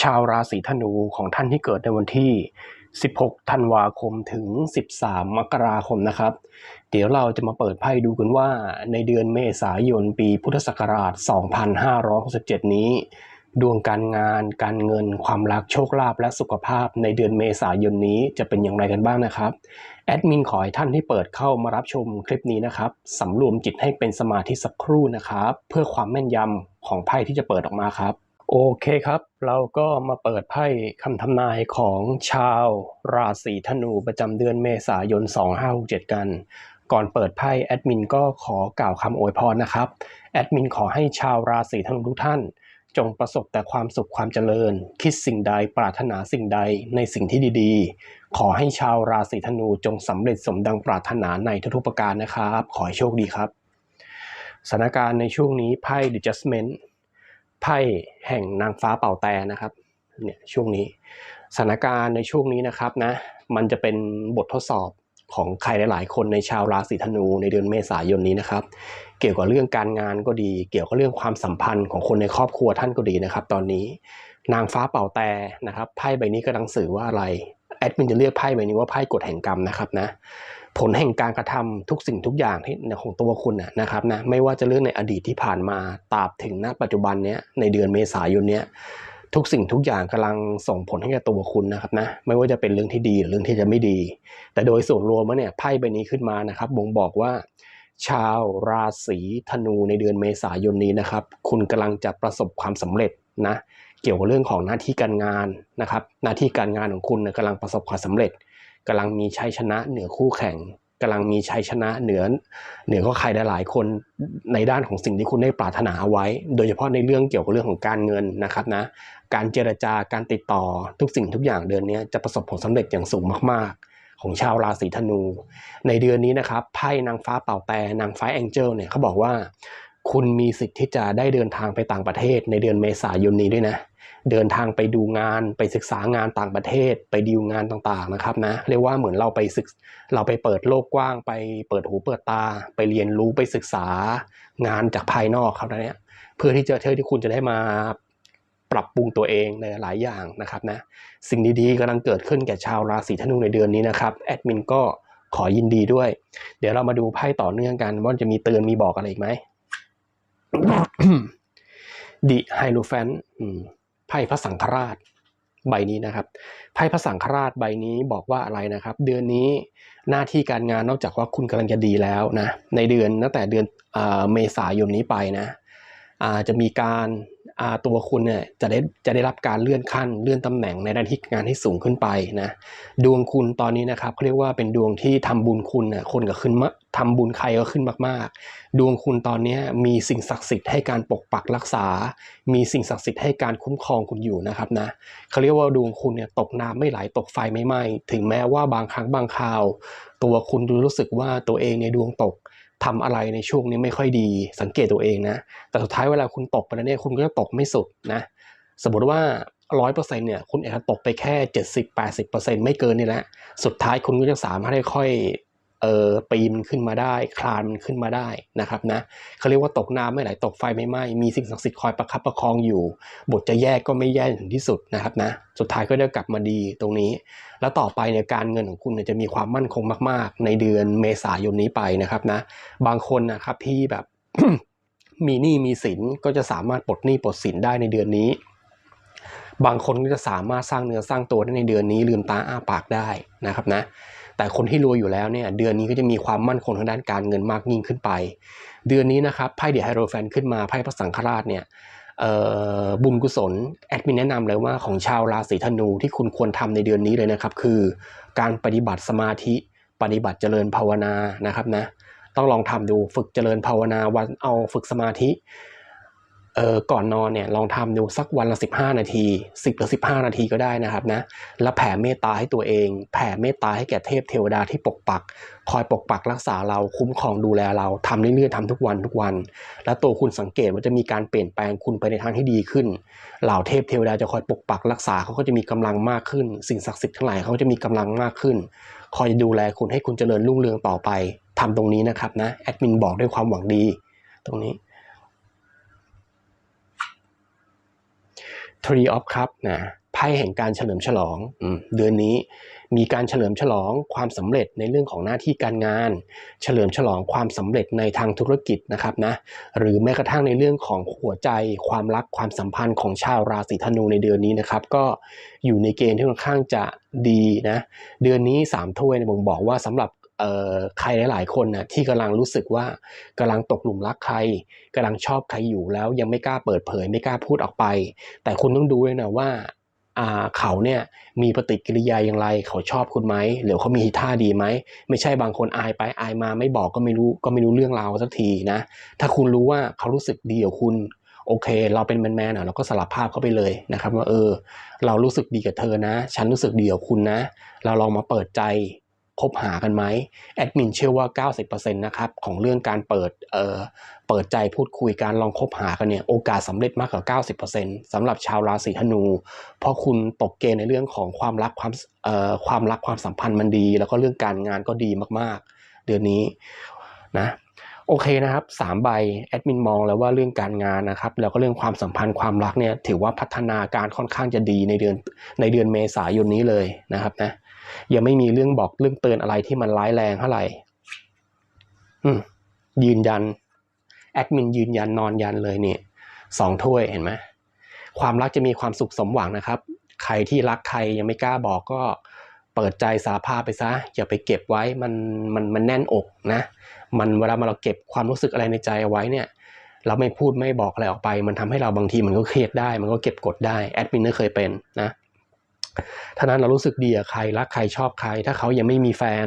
ชาวราศีธนูของท่านที่เกิดในวันที่ 16 ธันวาคมถึง 13 มกราคมนะครับ เดี๋ยวเราจะมาเปิดไพ่ดูกันว่า ในเดือนเมษายนปีพุทธศักราช 2567 นี้ ดวงการงาน การเงิน ความรักโชคลาภและสุขภาพในเดือนเมษายนนี้จะเป็นอย่างไรกันบ้างนะครับ แอดมินขอให้ท่านที่เปิดเข้ามารับชมคลิปนี้นะครับสำรวมจิตให้เป็นสมาธิสักครู่นะครับ เพื่อความแม่นยำของไพ่ที่จะเปิดออกมาครับ โอเคครับ เราก็มาเปิดไพ่คำทำนายของชาวราศีธนูประจำเดือนเมษายน 2567 กัน ก่อนเปิดไพ่แอดมินก็ขอกล่าวคำอวยพรนะครับ แอดมินขอให้ชาวราศีธนูทุกท่าน จงประสบแต่ความสุขความเจริญ คิดสิ่งใดปรารถนาสิ่งใดในสิ่งที่ดีๆ ขอให้ชาวราศีธนูจงสำเร็จสมดังปรารถนาในทุกๆประการนะครับ ขอให้โชคดีครับสถานการณ์ในช่วงนี้ไพ่ The Judgment ไพ่แห่งนางฟ้าเป่าแต่นะครับเนี่ยช่วงนี้สถานการณ์ในช่วงนี้นะครับนะมันจะเป็นบททดสอบของใครหลาย ๆ คนในชาวราศีธนูในเดือนเมษายนนี้นะครับ เกี่ยวกับเรื่องการงานก็ดี เกี่ยวกับเรื่องความสัมพันธ์ของคนในครอบครัวท่านก็ดีนะครับ ตอนนี้นางฟ้าเป่าแต่นะครับไพ่ใบนี้ก็ดังสื่อว่าอะไรแอดมินจะเรียกไพ่ใบนี้ว่าไพ่กฎแห่งกรรมนะครับนะ ผลแห่งการกระทำทุกสิ่งทุกอย่างที่ของตัวคุณนะครับนะไม่ว่าจะเรื่องในอดีตที่ผ่านมาตราบถึงณปัจจุบันเนี้ยในเดือนเมษายนเนี้ยทุกสิ่งทุกอย่างกำลังส่งผลให้กับตัวคุณนะครับนะไม่ว่าจะเป็นเรื่องที่ดีหรือเรื่องที่จะไม่ดี แต่โดยส่วนรวมเนี่ยไพ่ใบนี้ขึ้นมานะครับบ่งบอกว่า ชาวราศีธนูในเดือนเมษายนนี้นะครับ คุณกำลังจะประสบความสำเร็จนะเกี่ยวกับเรื่องของหน้าที่การงานนะครับ หน้าที่การงานของคุณนะกำลังประสบความสำเร็จ กำลังมีชัยชนะเหนือคู่แข่งกำลังมีชัยชนะเหนือเหนือก็ใครหลายๆคนในด้านของสิ่งที่คุณได้ปรารถนาเอาไว้ โดยเฉพาะในเรื่องเกี่ยวกับเรื่องของการเงินนะครับนะการเจรจาการติดต่อทุกสิ่งทุกอย่างเดือนนี้จะประสบผลสำเร็จอย่างสูงมากๆของชาวราศีธนู ในเดือนนี้นะครับไพ่นางฟ้าเป่าแต่นางฟ้าแองเจิลเนี่ยเขาบอกว่า คุณมีสิทธิ์ที่จะได้เดินทางไปต่างประเทศในเดือนเมษายนนี้ด้วยนะ เดินทางไปดูงานไปศึกษางานต่างประเทศ ไปดีลงานต่างๆนะครับนะเรียกว่าเหมือนเราไปศึกเราไปเปิดโลกกว้าง ไปเปิดหูเปิดตา ไปเรียนรู้ไปศึกษางานจากภายนอกครับนะเนี่ยเพื่อที่จะเท่ที่คุณจะได้มาปรับปรุงตัวเองในหลายอย่างนะครับนะสิ่งดีๆกำลังเกิดขึ้นแก่ชาวราศีธนูในเดือนนี้นะครับแอดมินก็ขอยินดีด้วย เดี๋ยวเรามาดูไพ่ต่อเนื่องกันว่าจะมีเตือนมีบอกอะไรอีกไหมดิไฮโลแฟนไพ่พระสังฆราชใบนี้นะครับไพ่พระสังฆราชใบนี้บอกว่าอะไรนะครับ เดือนนี้หน้าที่การงานนอกจากว่าคุณกำลังจะดีแล้วนะในเดือนตั้งแต่เดือนเมษายนนี้ไปนะจะมีการ ตัวคุณเนี่ยจะได้จะได้รับการเลื่อนขั้น เลื่อนตำแหน่งในด้านที่งานที่สูงขึ้นไปนะดวงคุณตอนนี้นะครับเขาเรียกว่าเป็นดวงที่ทำบุญคุณน่ะคนก็ขึ้นมาทำบุญใครก็ขึ้นมากๆ ดวงคุณตอนนี้มีสิ่งศักดิ์สิทธิ์ให้การปกปักรักษา มีสิ่งศักดิ์สิทธิ์ให้การคุ้มครองคุณอยู่นะครับนะเขาเรียกว่าดวงคุณเนี่ยตกน้ำไม่ไหลตกไฟไม่ไหม้ถึงแม้ว่าบางครั้งบางคราว ตัวคุณรู้สึกว่าตัวเองในดวงตก ทำอะไรในช่วงนี้ไม่ค่อยดีสังเกตตัวเองนะ แต่สุดท้ายเวลาคุณตกไปแล้วเนี่ยคุณก็จะตกไม่สุดนะ สมมติว่าร้อยเปอร์เซ็นต์เนี่ยคุณอาจจะตกไปแค่เจ็ดสิบแปดสิบเปอร์เซ็นต์ไม่เกินนี่แหละ สุดท้ายคุณก็จะสามารถค่อย เออปีนขึ้นมาได้ คลานมันขึ้นมาได้นะครับนะเขาเรียกว่าตกน้ำไม่ไหลตกไฟไม่ไหม้มีสิ่งศักดิ์สิทธิ์คอยประคับประคองอยู่ บทจะแย่ก็ไม่แย่ถึงที่สุดนะครับนะสุดท้ายก็ได้กลับมาดีตรงนี้ แล้วต่อไปเนี่ยการเงินของคุณเนี่ยจะมีความมั่นคงมาก ๆ ในเดือนเมษายนนี้ไปนะครับนะบางคนนะครับที่แบบมีหนี้มีสินก็จะสามารถปลดหนี้ปลดสินได้ในเดือนนี้ บางคนก็จะสามารถสร้างเนื้อสร้างตัวได้ในเดือนนี้ลืมตาอ้าปากได้นะครับนะ แต่คนที่รวยอยู่แล้วเนี่ยเดือนนี้ก็จะมีความมั่นคงทางด้านการเงินมากยิ่งขึ้นไป เดือนนี้นะครับไพ่เดียไฮโรแฟนขึ้นมาไพ่พระสังฆราชเนี่ยบุญกุศลแอดมินแนะนำเลยว่าของชาวราศีธนูที่คุณควรทำในเดือนนี้เลยนะครับ คือการปฏิบัติสมาธิปฏิบัติเจริญภาวนานะครับนะต้องลองทำดูฝึกเจริญภาวนาวันเอาฝึกสมาธิ เออก่อนนอนเนี่ยลองทำดูสักวันละ 15 นาที 10หรือ15 นาทีก็ได้นะครับนะแล้วแผ่เมตตาให้ตัวเอง แผ่เมตตาให้แก่เทพเทวดาที่ปกปัก คอยปกปักรักษาเราคุ้มครองดูแลเราทำเรื่อยๆทำทุกวันทุกวัน แล้วตัวคุณสังเกตว่าจะมีการเปลี่ยนแปลงคุณไปในทางที่ดีขึ้น เหล่าเทพเทวดาจะคอยปกปักรักษาเขาก็จะมีกำลังมากขึ้น สิ่งศักดิ์สิทธิ์ทั้งหลายเขาจะมีกำลังมากขึ้น คอยดูแลคุณให้คุณเจริญรุ่งเรืองต่อไปทำตรงนี้นะครับนะแอดมินบอกด้วยความหวังดี ตรงนี้ Three of Cup นะไพ่แห่งการเฉลิมฉลองอมเดือนนี้มีการเฉลิมฉลองความสำเร็จในเรื่องของหน้าที่การงาน เฉลิมฉลองความสำเร็จในทางธุรกิจนะครับนะหรือแม้กระทั่งในเรื่องของหัวใจ ความรักความสัมพันธ์ของชาวราศีธนูในเดือนนี้นะครับ ก็อยู่ในเกณฑ์ที่ค่อนข้างจะดีนะเดือนนี้สามถ้วยเนี่ยผมบอกว่าสำหรับเอ่อ ใครหลายๆคนนะที่กำลังรู้สึกว่ากำลังตกหลุมรักใครกำลังชอบใครอยู่แล้วยังไม่กล้าเปิดเผย ไม่กล้าพูดออกไป แต่คุณต้องดูด้วยนะว่าเขาเนี่ยมีปฏิกิริยาอย่างไร เขาชอบคุณไหมหรือเขามีท่าดีไหม ไม่ใช่บางคนอายไปอายมาไม่บอกก็ไม่รู้ก็ไม่รู้เรื่องราวสักทีนะ ถ้าคุณรู้ว่าเขารู้สึกดีกับคุณโอเค เราเป็นแมนๆอะเราก็สลับภาพเข้าไปเลยนะครับว่าเออ เรารู้สึกดีกับเธอนะ ฉันรู้สึกดีกับคุณนะ เราลองมาเปิดใจ คบหากันไหมแอดมินเชื่อว่า 90%นะครับของเรื่องการเปิดเอ่อเปิดใจพูดคุยการลองคบหากันเนี่ยโอกาสสำเร็จมากกว่า 90%สำหรับชาวราศีธนู เพราะคุณตกเกณฑ์ในเรื่องของความรักความเอ่อความรักความสัมพันธ์มันดี แล้วก็เรื่องการงานก็ดีมากๆ เดือนนี้นะโอเคนะครับสามใบแอดมินมองแล้วว่าเรื่องการงานนะครับแล้วก็เรื่องความสัมพันธ์ความรักเนี่ยถือว่าพัฒนาการค่อนข้างจะดีในเดือนในเดือนเมษายนนี้เลยนะครับนะ ยังไม่มีเรื่องบอกเรื่องเตือนอะไรที่มันร้ายแรงเท่าไหร่อืมยืนยัน แอดมินยืนยันนอนยันเลยเนี่ยสองถ้วยเห็นไหมความรักจะมีความสุขสมหวังนะครับ ใครที่รักใครยังไม่กล้าบอกก็เปิดใจสาภาพไปซะ อย่าไปเก็บไว้มันมันมันแน่นอกนะ มันเวลามาเราเก็บความรู้สึกอะไรในใจเอาไว้เนี่ย เราไม่พูดไม่บอกอะไรออกไป มันทำให้เราบางทีมันก็เครียดได้ มันก็เก็บกดได้แอดมินก็เคยเป็นนะ ถ้านั้นเรารู้สึกดีกับใครรักใครชอบใคร ถ้าเขายังไม่มีแฟน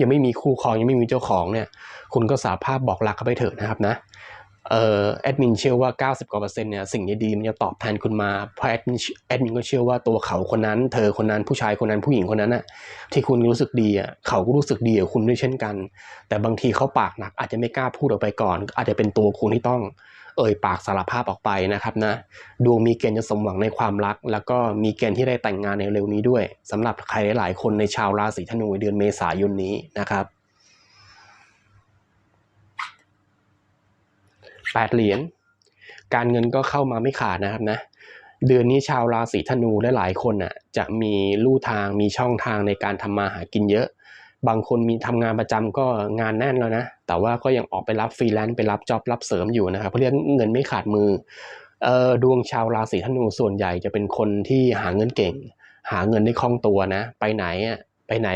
ยังไม่มีคู่ครองยังไม่มีเจ้าของเนี่ย คุณก็สาภาพบอกรักเขาไปเถอะนะครับนะเอ่อแอดมินเชื่อว่า 90กว่าเปอร์เซ็นต์เนี่ยสิ่งดีๆมันจะตอบแทนคุณมาเพราะแอดมินแอดมินก็เชื่อว่าตัวเขาคนนั้น เธอคนนั้นผู้ชายคนนั้นผู้หญิงคนนั้นน่ะที่คุณรู้สึกดีอะเขาก็รู้สึกดีกับคุณด้วยเช่นกัน แต่บางทีเขาปากหนักอาจจะไม่กล้าพูดออกไปก่อน อาจจะเป็นตัวคุณที่ต้อง เอ่ยปากสารภาพออกไปนะครับนะดวงมีเกณฑ์จะสมหวังในความรัก แล้วก็มีเกณฑ์ที่ได้แต่งงานในเร็วนี้ด้วยสำหรับใครหลาย ๆ คนในชาวราศีธนูในเดือนเมษายนนี้นะครับแปดเหรียญการเงินก็เข้ามาไม่ขาดนะครับนะเดือนนี้ชาวราศีธนูและหลายคนอะจะมีลู่ทางมีช่องทางในการทำมาหากินเยอะ บางคนมีทำงานประจำก็งานแน่นแล้วนะ แต่ว่าก็ยังออกไปรับฟรีแลนซ์ไปรับจ็อบรับเสริมอยู่นะครับเพราะเรียกเงินไม่ขาดมือเออดวงชาวราศีธนูส่วนใหญ่จะเป็นคนที่หาเงินเก่ง หาเงินได้คล่องตัวนะ ไปไหนอะไปไหน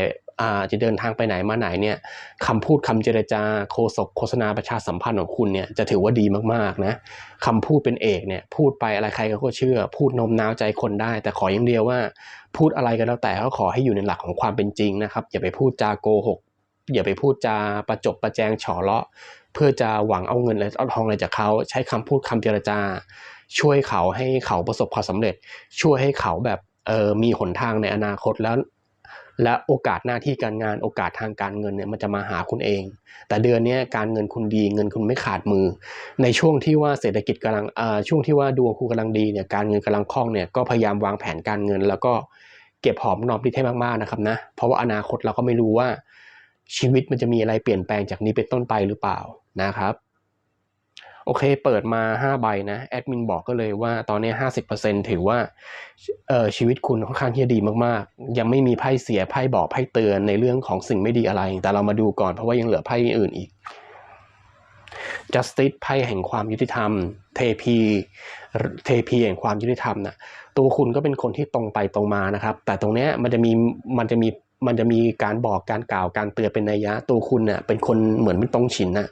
จะเดินทางไปไหนมาไหนเนี่ยคำพูดคำเจรจาโฆษกโฆษณาประชาสัมพันธ์ของคุณเนี่ยจะถือว่าดีมากๆนะคำพูดเป็นเอกเนี่ยพูดไปอะไรใครก็เชื่อ พูดโน้มน้าวใจคนได้ แต่ขออย่างเดียวว่า พูดอะไรก็แล้วแต่ก็ขอให้อยู่ในหลักของความเป็นจริงนะครับอย่าไปพูดจาโกหกอย่าไปพูดจาประจบประแจงเฉาะเลาะ เพื่อจะหวังเอาเงินและเอาทองอะไรจากเขาใช้คำพูดคำเจรจา ช่วยเขาให้เขาประสบความสำเร็จ ช่วยให้เขาแบบเออมีหนทางในอนาคตแล้ว และโอกาสหน้าที่การงานโอกาสทางการเงินเนี่ยมันจะมาหาคุณเอง แต่เดือนนี้การเงินคุณดี เงินคุณไม่ขาดมือ ในช่วงที่ว่าเศรษฐกิจกำลังอ่อช่วงที่ว่าดวงคุณกำลังดีเนี่ยการเงินกำลังคล่องเนี่ยก็พยายามวางแผนการเงิน แล้วก็เก็บหอมรอมริบให้มากๆนะครับนะเพราะว่าอนาคตเราก็ไม่รู้ว่าชีวิตมันจะมีอะไรเปลี่ยนแปลงจากนี้เป็นต้นไปหรือเปล่านะครับ โอเค เปิดมา 5 ใบนะแอดมินบอกก็เลยว่าตอนนี้ 50%ถือว่าเอ่อชีวิตคุณค่อนข้างที่จะดีมากๆ ยังไม่มีไพ่เสียไพ่บอกไพ่เตือนในเรื่องของสิ่งไม่ดีอะไร แต่เรามาดูก่อนเพราะว่ายังเหลือไพ่อื่นอีก justice ไพ่แห่งความยุติธรรม เทพีเทพีแห่งความยุติธรรมน่ะตัวคุณก็เป็นคนที่ตรงไปตรงมานะครับ แต่ตรงเนี้ยมันจะมีมันจะมี มันจะมีการบอกการกล่าวการเตือนเป็นนัยยะตัวคุณเน่ะเป็นคนเหมือนเป็นตรงฉินน่ะ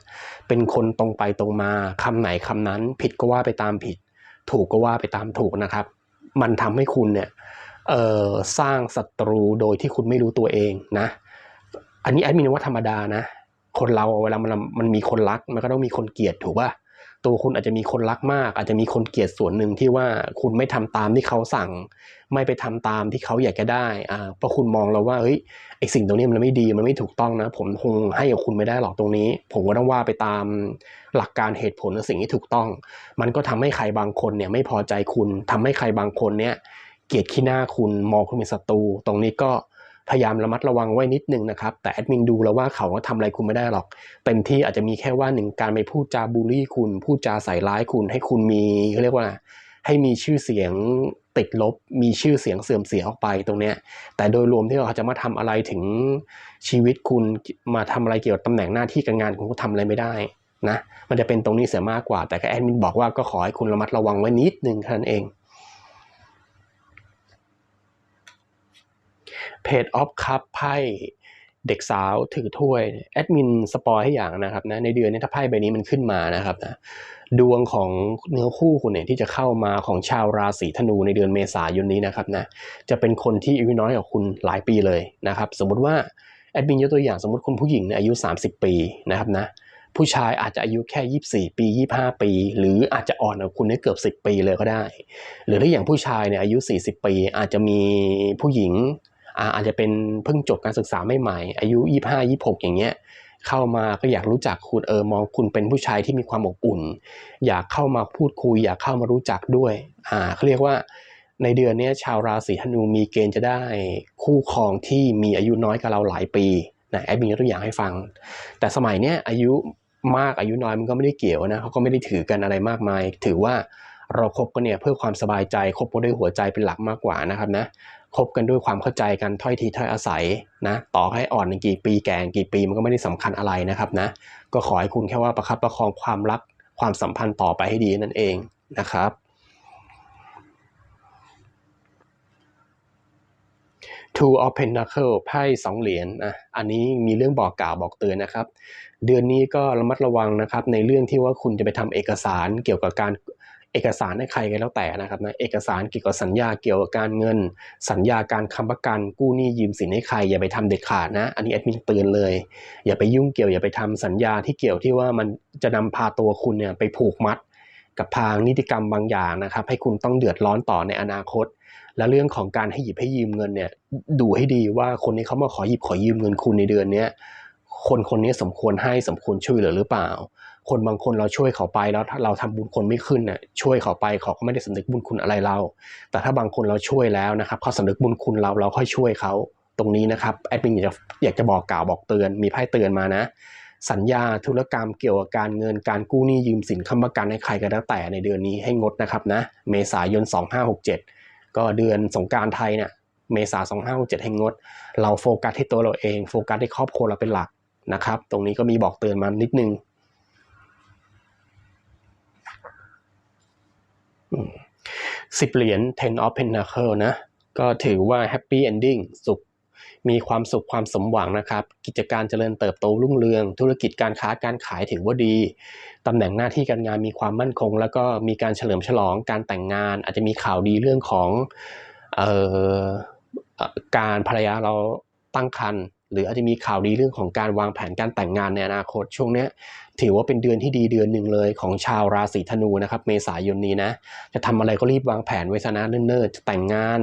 เป็นคนตรงไปตรงมาคำไหนคำนั้นผิดก็ว่าไปตามผิด ถูกก็ว่าไปตามถูกนะครับ มันทำให้คุณเนี่ยเอ่อสร้างศัตรูโดยที่คุณไม่รู้ตัวเองนะ อันนี้แอดมินว่าธรรมดานะ คนเราเวลามันมันมีคนรักมันก็ต้องมีคนเกลียดถูกป่ะ ตัวคุณอาจจะมีคนรักมาก อาจจะมีคนเกลียดส่วนหนึ่งที่ว่าคุณไม่ทำตามที่เขาสั่ง ไม่ไปทำตามที่เขาอยากจะได้อ่าเพราะคุณมองแล้วว่าเฮ้ยไอสิ่งตรงนี้มันไม่ดีมันไม่ถูกต้องนะ ผมคงให้กับคุณไม่ได้หรอกตรงนี้ ผมก็ต้องว่าไปตามหลักการเหตุผลและสิ่งที่ถูกต้อง มันก็ทำให้ใครบางคนเนี่ยไม่พอใจคุณทำให้ใครบางคนเนี่ยเกลียดขี้หน้าคุณมองคุณเป็นศัตรูตรงนี้ก็ พยายามระมัดระวังไว้นิดนึงนะครับ แต่แอดมินดูแล้วว่าเขาก็ทำอะไรคุณไม่ได้หรอก เต็มที่อาจจะมีแค่ว่าหนึ่งการไปพูดจาบูลลี่คุณ พูดจาใส่ร้ายคุณ ให้คุณมีเขาเรียกว่า ให้มีชื่อเสียงติดลบ มีชื่อเสียงเสื่อมเสียออกไปตรงเนี้ย แต่โดยรวมที่เขาจะมาทำอะไรถึงชีวิตคุณมาทำอะไรเกี่ยวกับตำแหน่งหน้าที่การงานคุณก็ทำอะไรไม่ได้นะ มันจะเป็นตรงนี้เสียมากกว่า แต่ก็แอดมินบอกว่าก็ขอให้คุณระมัดระวังไว้นิดนึงแค่นั้นเอง เพจออฟคัพไพ่เด็กสาวถือถ้วยแอดมินสปอยให้อย่างนะครับนะในเดือนนี้ถ้าไพ่ใบนี้มันขึ้นมานะครับนะดวงของเนื้อคู่คุณเนี่ยที่จะเข้ามาของชาวราศีธนูในเดือนเมษายนนี้นะครับนะจะเป็นคนที่อายุน้อยกว่าคุณหลายปีเลยนะครับ สมมุติว่าแอดมินยกตัวอย่างสมมติคุณผู้หญิงอายุ 30 ปีนะครับนะผู้ชายอาจจะอายุแค่ 24 ปี 25 ปี หรืออาจจะอ่อนกว่าคุณได้เกือบ 10 ปีเลยก็ได้ หรือถ้าอย่างผู้ชายเนี่ยอายุ 40 ปี อาจจะมีผู้หญิง อาจจะเป็นเพิ่งจบการศึกษาใหม่ๆอายุ 25 26 อย่างเงี้ยเข้ามาก็อยากรู้จักคุณเออมองคุณเป็นผู้ชายที่มีความอบอุ่น อยากเข้ามาพูดคุย อยากเข้ามารู้จักด้วยอ่าเขาเรียกว่าในเดือนนี้ชาวราศีธนูมีเกณฑ์จะได้คู่ครองที่มีอายุน้อยกว่าเราหลายปีนะแอดมินยกตัวอย่างให้ฟัง แต่สมัยเนี้ยอายุมากอายุน้อยมันก็ไม่ได้เกี่ยวนะเขาก็ไม่ได้ถือกันอะไรมากมาย ถือว่าเราครบกันเนี่ยเพื่อความสบายใจคบกันด้วยหัวใจเป็นหลักมากกว่านะครับนะ คบกันด้วยความเข้าใจกันถ้อยทีถ้อยอาศัยนะต่อให้อ่อนกี่ปีแก่กี่ปีมันก็ไม่ได้สำคัญอะไรนะครับนะก็ขอให้คุณแค่ว่าประคับประคองความรักความสัมพันธ์ต่อไปให้ดีนั่นเองนะครับ Two of Pentacle ไพ่สองเหรียญอะอันนี้มีเรื่องบอกกล่าวบอกเตือนนะครับ เดือนนี้ก็ระมัดระวังนะครับในเรื่องที่ว่าคุณจะไปทำเอกสารเกี่ยวกับการ เอกสารให้ใครก็แล้วแต่นะครับนะเอกสารเกี่ยวกับสัญญาเกี่ยวกับการเงิน สัญญาการค้ำประกันกู้หนี้ยืมสินให้ใครอย่าไปทำเด็ดขาดนะ อันนี้แอดมินเตือนเลย อย่าไปยุ่งเกี่ยวอย่าไปทำสัญญาที่เกี่ยวที่ว่ามันจะนำพาตัวคุณเนี่ยไปผูกมัด กับทางนิติกรรมบางอย่างนะครับ ให้คุณต้องเดือดร้อนต่อในอนาคต และเรื่องของการให้หยิบให้ยืมเงินเนี่ยดูให้ดีว่าคนที่เขามาขอหยิบขอยืมเงินคุณในเดือนนี้คนคนนี้สมควรให้สมควรช่วยเหลือหรือเปล่า คนบางคนเราช่วยเขาไปแล้วเราทำบุญคนไม่ขึ้นน่ะช่วยเขาไปเขาก็ไม่ได้สำนึกบุญคุณอะไรเรา แต่ถ้าบางคนเราช่วยแล้วนะครับเขาสำนึกบุญคุณเราเราค่อยช่วยเขาตรงนี้นะครับแอดมินอยากจะอยากจะบอกกล่าวบอกเตือนมีไพ่เตือนมานะ สัญญาธุรกรรมเกี่ยวกับการเงินการกู้หนี้ยืมสินค้ำประกันให้ใครก็แล้วแต่ในเดือนนี้ให้งดนะครับนะเมษายน 2567 ก็เดือนสงการไทยเนี่ยเมษา2567ให้งด เราโฟกัสที่ตัวเราเอง โฟกัสที่ครอบครัวเราเป็นหลักนะครับ ตรงนี้ก็มีบอกเตือนมานิดนึง สิบเหรียญ ten of pentacle นะ ก็ถือว่า happy ending สุข มีความสุขความสมหวังนะครับ กิจการเจริญเติบโตรุ่งเรือง ธุรกิจการค้าการขายถือว่าดี ตำแหน่งหน้าที่การงานมีความมั่นคง แล้วก็มีการเฉลิมฉลองการแต่งงาน อาจจะมีข่าวดีเรื่องของออการภรรยาเราตั้งครรภ์ หรืออาจจะมีข่าวดีเรื่องของการวางแผนการแต่งงานในอนาคตช่วงนี้ถือว่าเป็นเดือนที่ดีเดือนหนึ่งเลยของชาวราศีธนูนะครับเมษายนนี้นะจะทำอะไรก็รีบวางแผนไว้ซะนะเนิ่นๆจะแต่งงาน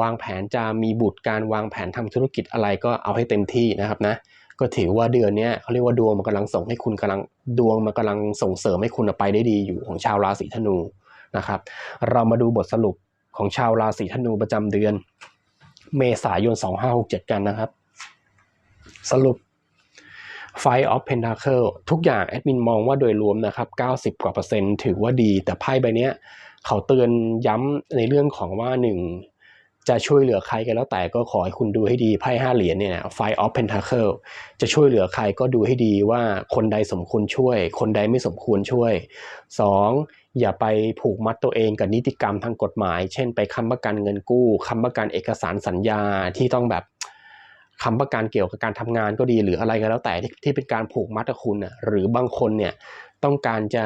วางแผนจะมีบุตรการวางแผนทำธุรกิจอะไรก็เอาให้เต็มที่นะครับนะก็ถือว่าเดือนนี้เขาเรียกว่าดวงมันกำลังส่งให้คุณกำลังดวงมันกำลังส่งเสริมให้คุณไปได้ดีอยู่ของชาวราศีธนูนะครับ เรามาดูบทสรุปของชาวราศีธนูประจำเดือน เมษายน 2567 กันนะครับ สรุป Five of Pentacle ทุกอย่างแอดมินมองว่าโดยรวมนะครับ 90 กว่าเปอร์เซ็นต์ถือว่าดี แต่ไพ่ใบนี้เขาเตือนย้ำในเรื่องของว่าหนึ่งจะช่วยเหลือใครกันแล้วแต่ก็ขอให้คุณดูให้ดีไพ่ห้าเหรียญเนี่ย Five of Pentacle จะช่วยเหลือใครก็ดูให้ดีว่าคนใดสมควรช่วย คนใดไม่สมควรช่วย 2. อย่าไปผูกมัดตัวเองกับนิติกรรมทางกฎหมาย เช่นไปค้ำประกันเงินกู้ค้ำประกันเอกสารสัญญาที่ต้องแบบ คำประกันเกี่ยวกับการทำงานก็ดีหรืออะไรก็แล้วแต่ที่เป็นการผูกมัดกับคุณอะหรือบางคนเนี่ยต้องการจะ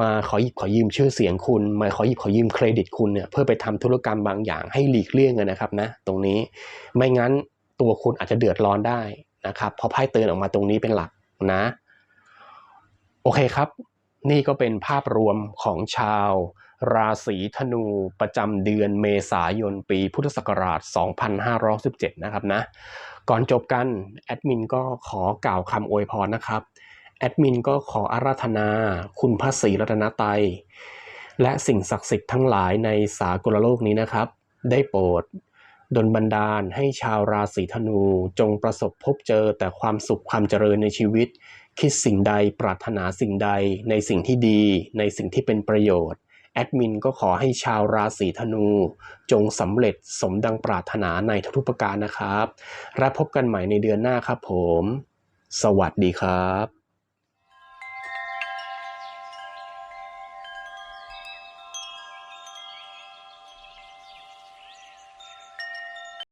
มาขอหยิบขอยืมชื่อเสียงคุณ มาขอหยิบขอยืมเครดิตคุณเนี่ยเพื่อไปทำธุรกรรมบางอย่างให้หลีกเลี่ยงนนะครับนะตรงนี้ไม่งั้นตัวคุณอาจจะเดือดร้อนได้นะครับเพราะไพ่เตือนออกมาตรงนี้เป็นหลักนะ โอเคครับ นี่ก็เป็นภาพรวมของชาวราศีธนูประจำเดือนเมษายนปีพุทธศักราช 2517 นะครับนะ ก่อนจบกันแอดมินก็ขอกล่าวคำอวยพรนะครับ แอดมินก็ขออาราธนา คุณพระศรีรัตนตรัยและสิ่งศักดิ์สิทธิ์ทั้งหลายในสากลโลกนี้นะครับ ได้โปรด ดลบันดาลให้ชาวราศีธนู จงประสบพบเจอแต่ความสุขความเจริญในชีวิต คิดสิ่งใดปรารถนาสิ่งใด ในสิ่งที่ดี ในสิ่งที่เป็นประโยชน์แอดมินก็ขอให้ชาวราศีธนู จงสำเร็จสมดังปรารถนาในทุกประการนะครับ และพบกันใหม่ในเดือนหน้าครับผม สวัสดีครับ